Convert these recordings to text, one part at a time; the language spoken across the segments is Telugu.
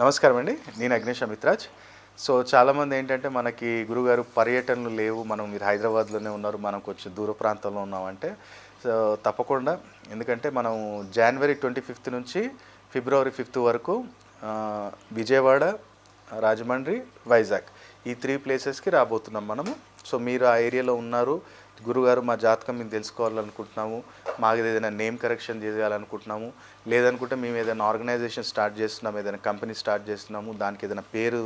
నమస్కారం అండి. నేను అగ్నేష్ అమిత్రాజ్. సో చాలామంది ఏంటంటే మనకి గురుగారు పర్యటనలు లేవు. మనం మీరు హైదరాబాద్లోనే ఉన్నారు. మనం కొంచెం దూర ప్రాంతంలో ఉన్నామంటే సో తప్పకుండా. ఎందుకంటే మనం జనవరి ట్వంటీ ఫిఫ్త్ నుంచి ఫిబ్రవరి ఫిఫ్త్ వరకు విజయవాడ రాజమండ్రి వైజాగ్ ఈ త్రీ ప్లేసెస్కి రాబోతున్నాం మనము. సో మీరు ఆ ఏరియాలో ఉన్నారు. గురుగారు మా జాతకం మేము తెలుసుకోవాలనుకుంటున్నాము. మాకు ఏదైనా నేమ్ కరెక్షన్ చేయాలనుకుంటున్నాము. లేదనుకుంటే మేము ఏదైనా ఆర్గనైజేషన్ స్టార్ట్ చేస్తున్నాము ఏదైనా కంపెనీ స్టార్ట్ చేస్తున్నాము దానికి ఏదైనా పేరు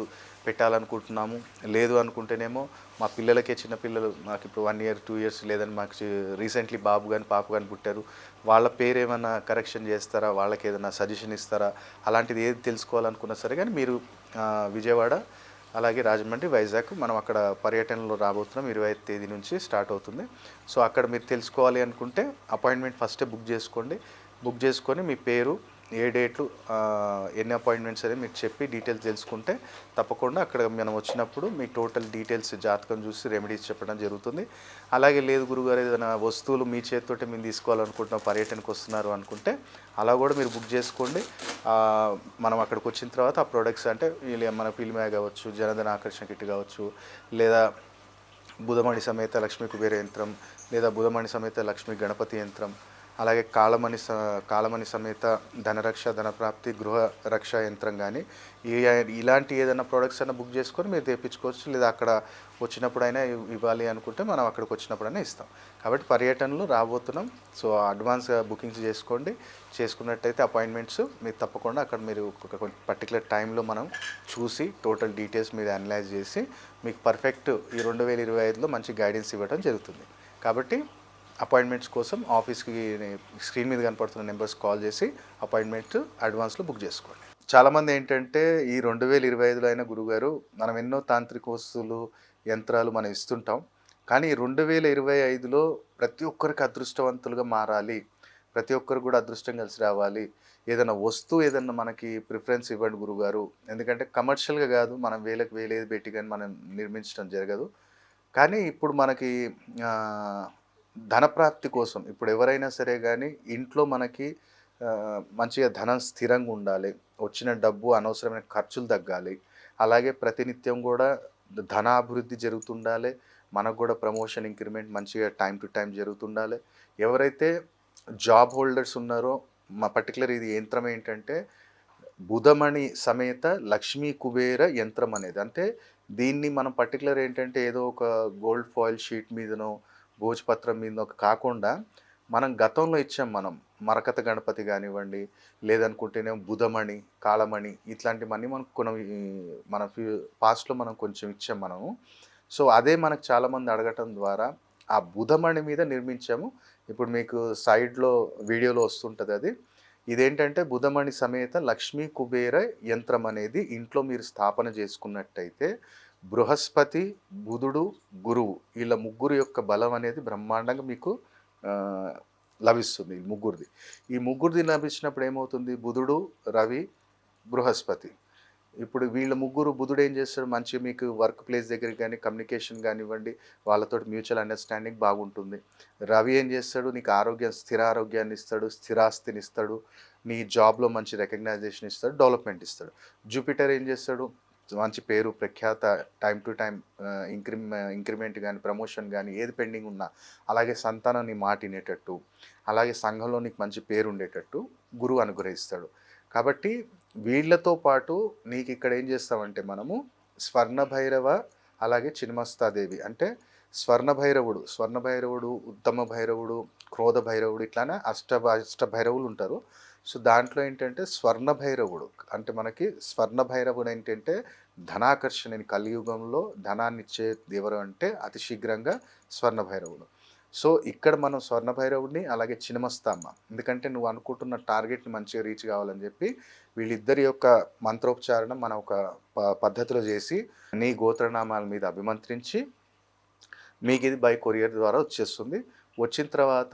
పెట్టాలనుకుంటున్నాము. లేదు అనుకుంటేనేమో మా పిల్లలకే చిన్న పిల్లలు మాకు ఇప్పుడు వన్ ఇయర్ టూ ఇయర్స్ లేదని మాకు రీసెంట్లీ బాబు కానీ పాప కానీ పుట్టారు. వాళ్ళ పేరు ఏమైనా కరెక్షన్ చేస్తారా? వాళ్ళకి ఏదైనా సజెషన్ ఇస్తారా? అలాంటిది ఏది తెలుసుకోవాలనుకున్నా సరే కానీ మీరు విజయవాడ అలాగే రాజమండ్రి వైజాగ్ మనం అక్కడ పర్యటనలో రాబోతున్నాం. ఇరవై ఐదు తేదీ నుంచి స్టార్ట్ అవుతుంది. సో అక్కడ మీరు తెలుసుకోవాలి అనుకుంటే అపాయింట్మెంట్ ఫస్టే బుక్ చేసుకోండి. బుక్ చేసుకొని మీ పేరు ఏ డేట్లు ఎన్ని అపాయింట్మెంట్స్ అనేది మీకు చెప్పి డీటెయిల్స్ తెలుసుకుంటే తప్పకుండా అక్కడ మనం వచ్చినప్పుడు మీ టోటల్ డీటెయిల్స్ జాతకం చూసి రెమెడీస్ చెప్పడం జరుగుతుంది. అలాగే లేదు గురుగారు ఏదైనా వస్తువులు మీ చేతితోటి మేము తీసుకోవాలనుకుంటున్నాం పర్యటనకు వస్తున్నారు అనుకుంటే అలా కూడా మీరు బుక్ చేసుకోండి. మనం అక్కడికి వచ్చిన తర్వాత ఆ ప్రొడక్ట్స్ అంటే మన పిలిమే కావచ్చు జనధన ఆకర్షణ కిట్ కావచ్చు లేదా బుధమణి సమేత లక్ష్మీ కుబేర యంత్రం లేదా బుధమణి సమేత లక్ష్మీ గణపతి యంత్రం అలాగే కాళమణి స కాళమణి సమేత ధనరక్ష ధనప్రాప్తి గృహ రక్ష యంత్రం కానీ ఇలాంటి ఏదైనా ప్రోడక్ట్స్ అయినా బుక్ చేసుకొని మీరు తెప్పించుకోవచ్చు. లేదా అక్కడ వచ్చినప్పుడైనా ఇవ్వాలి అనుకుంటే మనం అక్కడికి వచ్చినప్పుడైనా ఇస్తాం. కాబట్టి పర్యటనలు రాబోతున్నాం. సో అడ్వాన్స్గా బుకింగ్స్ చేసుకోండి. చేసుకున్నట్టయితే అపాయింట్మెంట్స్ మీరు తప్పకుండా అక్కడ మీరు ఒక పర్టికులర్ టైంలో మనం చూసి టోటల్ డీటెయిల్స్ మీరు అనలైజ్ చేసి మీకు పర్ఫెక్ట్ ఈ రెండు వేల ఇరవై ఐదులో మంచి గైడెన్స్ ఇవ్వడం జరుగుతుంది. కాబట్టి అపాయింట్మెంట్స్ కోసం ఆఫీస్కి స్క్రీన్ మీద కనపడుతున్న నెంబర్స్ కాల్ చేసి అపాయింట్మెంట్ అడ్వాన్స్లో బుక్ చేసుకోండి. చాలామంది ఏంటంటే ఈ రెండు వేల ఇరవై ఐదులో అయిన గురుగారు మనం ఎన్నో తాంత్రిక వస్తువులు యంత్రాలు మనం ఇస్తుంటాం. కానీ రెండు వేల ఇరవై ఐదులో ప్రతి ఒక్కరికి అదృష్టవంతులుగా మారాలి. ప్రతి ఒక్కరు కూడా అదృష్టం కలిసి రావాలి. ఏదైనా వస్తువు ఏదైనా మనకి ప్రిఫరెన్స్ ఇవ్వండి గురుగారు. ఎందుకంటే కమర్షియల్గా కాదు మనం వేలకు వేలేది పెట్టి కానీ మనం నిర్మించడం జరగదు. కానీ ఇప్పుడు మనకి ధనప్రాప్తి కోసం ఇప్పుడు ఎవరైనా సరే కానీ ఇంట్లో మనకి మంచిగా ధనం స్థిరంగా ఉండాలి. వచ్చిన డబ్బు అనవసరమైన ఖర్చులు తగ్గాలి. అలాగే ప్రతినిత్యం కూడా ధనాభివృద్ధి జరుగుతుండాలి. మనకు కూడా ప్రమోషన్ ఇంక్రిమెంట్ మంచిగా టైం టు టైం జరుగుతుండాలి. ఎవరైతే జాబ్ హోల్డర్స్ ఉన్నారో మా పర్టికులర్ ఇది యంత్రం ఏంటంటే బుధమణి సమేత లక్ష్మీ కుబేర యంత్రం అనేది. అంటే దీన్ని మనం పర్టికులర్ ఏంటంటే ఏదో ఒక గోల్డ్ ఫాయిల్ షీట్ మీదనో భోజపత్రం ఒక కాకుండా మనం గతంలో ఇచ్చాం మనం మరకత గణపతి కానివ్వండి లేదనుకుంటేనేమో బుధమణి కాళమణి ఇట్లాంటివన్నీ మనం కొన్ని మన ఫ్యూ పాస్ట్లో మనం కొంచెం ఇచ్చాం మనము సో అదే మనకు చాలామంది అడగటం ద్వారా ఆ బుధమణి మీద నిర్మించాము. ఇప్పుడు మీకు సైడ్లో వీడియోలో వస్తుంటుంది అది. ఇదేంటంటే బుధమణి సమేత లక్ష్మీ కుబేర యంత్రం అనేది ఇంట్లో మీరు స్థాపన చేసుకున్నట్టయితే బృహస్పతి బుధుడు గురువు. వీళ్ళ ముగ్గురు యొక్క బలం అనేది బ్రహ్మాండంగా మీకు లభిస్తుంది ఈ ముగ్గురిది. ఈ ముగ్గురిది లభించినప్పుడు ఏమవుతుంది? బుధుడు రవి బృహస్పతి. ఇప్పుడు వీళ్ళ ముగ్గురు బుధుడు ఏం చేస్తాడు? మంచి మీకు వర్క్ ప్లేస్ దగ్గర కానీ కమ్యూనికేషన్ కానివ్వండి వాళ్ళతో మ్యూచువల్ అండర్స్టాండింగ్ బాగుంటుంది. రవి ఏం చేస్తాడు? నీకు ఆరోగ్యం స్థిర ఆరోగ్యాన్ని ఇస్తాడు స్థిరాస్తిని ఇస్తాడు నీ జాబ్లో మంచి రికగ్నైజేషన్ ఇస్తాడు డెవలప్మెంట్ ఇస్తాడు. జూపిటర్ ఏం చేస్తాడు? మంచి పేరు ప్రఖ్యాత time to time increment increment కానీ ప్రమోషన్ కానీ ఏది పెండింగ్ ఉన్నా అలాగే సంతానం నీ మాట వినేటట్టు అలాగే సంఘంలో నీకు మంచి పేరు ఉండేటట్టు గురువు అనుగ్రహిస్తాడు. కాబట్టి వీళ్ళతో పాటు నీకు ఇక్కడ ఏం చేస్తామంటే మనము స్వర్ణ భైరవ అలాగే చిన్మస్తాదేవి అంటే స్వర్ణ భైరవుడు స్వర్ణ భైరవుడు ఉత్తమ భైరవుడు క్రోధ భైరవుడు ఇట్లానే అష్ట అష్ట భైరవులు ఉంటారు. సో దాంట్లో ఏంటంటే స్వర్ణ భైరవుడు అంటే మనకి స్వర్ణ భైరవుడు ఏంటంటే ధనాకర్షణ కలియుగంలో ధనాన్ని ఇచ్చే ఎవరు అంటే అతి శీఘ్రంగా స్వర్ణ భైరవుడు సో ఇక్కడ మనం స్వర్ణ భైరవుడిని అలాగే చినమస్తామ్మ. ఎందుకంటే నువ్వు అనుకుంటున్న టార్గెట్ని మంచిగా రీచ్ కావాలని చెప్పి వీళ్ళిద్దరి యొక్క మంత్రోపచారణ మనం ఒక పద్ధతిలో చేసి నీ గోత్రనామాల మీద అభిమంత్రించి మీకు ఇది బై కొరియర్ ద్వారా వచ్చేస్తుంది. వచ్చిన తర్వాత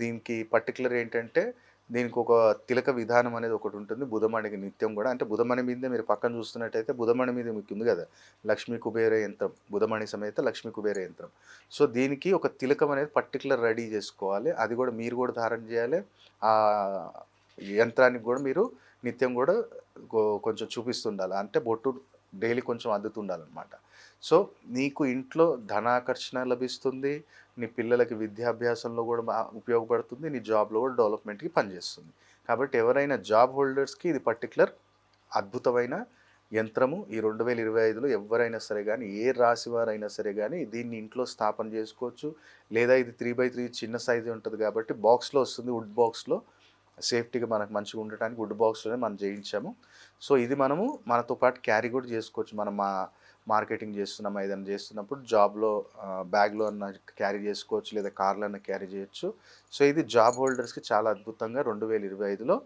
దీనికి పర్టికులర్ ఏంటంటే దీనికి ఒక తిలక విధానం అనేది ఒకటి ఉంటుంది. బుధమణికి నిత్యం కూడా. అంటే బుధమణి మీద మీరు పక్కన చూస్తున్నట్టయితే బుధమణి మీద మీకు ఉంది కదా. లక్ష్మీ కుబేర యంత్రం. బుధమణి సమేత లక్ష్మీ కుబేర యంత్రం. సో దీనికి ఒక తిలకం అనేది పర్టికులర్ రెడీ చేసుకోవాలి. అది కూడా మీరు కూడా ధారణ చేయాలి. ఆ యంత్రానికి కూడా మీరు నిత్యం కూడా కొంచెం చూపిస్తుండాలి. అంటే బొట్టు డైలీ కొంచెం అద్దుతుండాలన్నమాట. సో నీకు ఇంట్లో ధనాకర్షణ లభిస్తుంది నీ పిల్లలకి విద్యాభ్యాసంలో కూడా ఉపయోగపడుతుంది నీ జాబ్లో కూడా డెవలప్మెంట్కి పనిచేస్తుంది. కాబట్టి ఎవరైనా జాబ్ హోల్డర్స్కి ఇది పర్టికులర్ అద్భుతమైన యంత్రము. ఈ రెండు వేల ఇరవై ఐదులో ఎవరైనా సరే కానీ ఏ రాశి వారైనా సరే కానీ దీన్ని ఇంట్లో స్థాపన చేసుకోవచ్చు. లేదా ఇది త్రీ బై త్రీ చిన్న సైజు ఉంటుంది కాబట్టి బాక్స్లో వస్తుంది వుడ్ బాక్స్లో. సేఫ్టీగా మనకు మంచిగా ఉండటానికి వుడ్ బాక్స్లోనే మనం చేయించాము సో ఇది మనము మనతో పాటు క్యారీ కూడా చేసుకోవచ్చు. మనం మా మార్కెటింగ్ చేస్తున్నాం ఏదైనా చేస్తున్నప్పుడు జాబ్లో బ్యాగ్లో అన్న క్యారీ చేసుకోవచ్చు లేదా కార్లో అన్న క్యారీ చేయొచ్చు. సో ఇది జాబ్ హోల్డర్స్కి చాలా అద్భుతంగా రెండు వేల ఇరవై ఐదులో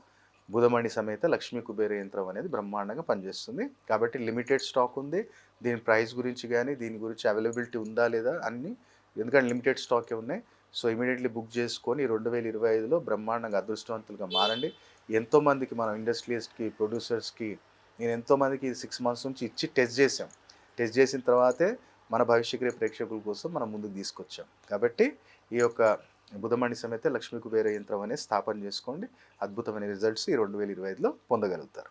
బుధమణి సమేత లక్ష్మీ కుబేర యంత్రం అనేది బ్రహ్మాండంగా పనిచేస్తుంది. కాబట్టి లిమిటెడ్ స్టాక్ ఉంది. దీని ప్రైస్ గురించి కానీ దీని గురించి అవైలబిలిటీ ఉందా లేదా అన్ని ఎందుకంటే లిమిటెడ్ స్టాకే ఉన్నాయి. సో ఇమీడియట్లీ బుక్ చేసుకొని రెండు వేల ఇరవై ఐదులో బ్రహ్మాండంగా అదృష్టవంతులుగా మారండి. ఎంతోమందికి మన ఇండస్ట్రియలిస్ట్కి ప్రొడ్యూసర్స్కి నేను ఎంతోమందికి సిక్స్ మంత్స్ నుంచి ఇచ్చి టెస్ట్ చేసాం టెస్ట్ చేసిన తర్వాతే మన భవిష్యక్రియ ప్రేక్షకుల కోసం మనం ముందుకు తీసుకొచ్చాం. కాబట్టి ఈ యొక్క బుధమణి సమేత లక్ష్మీ కుబేర యంత్రం అనేది స్థాపన చేసుకోండి. అద్భుతమైన రిజల్ట్స్ ఈ రెండు వేల ఇరవై ఐదులో పొందగలుగుతారు.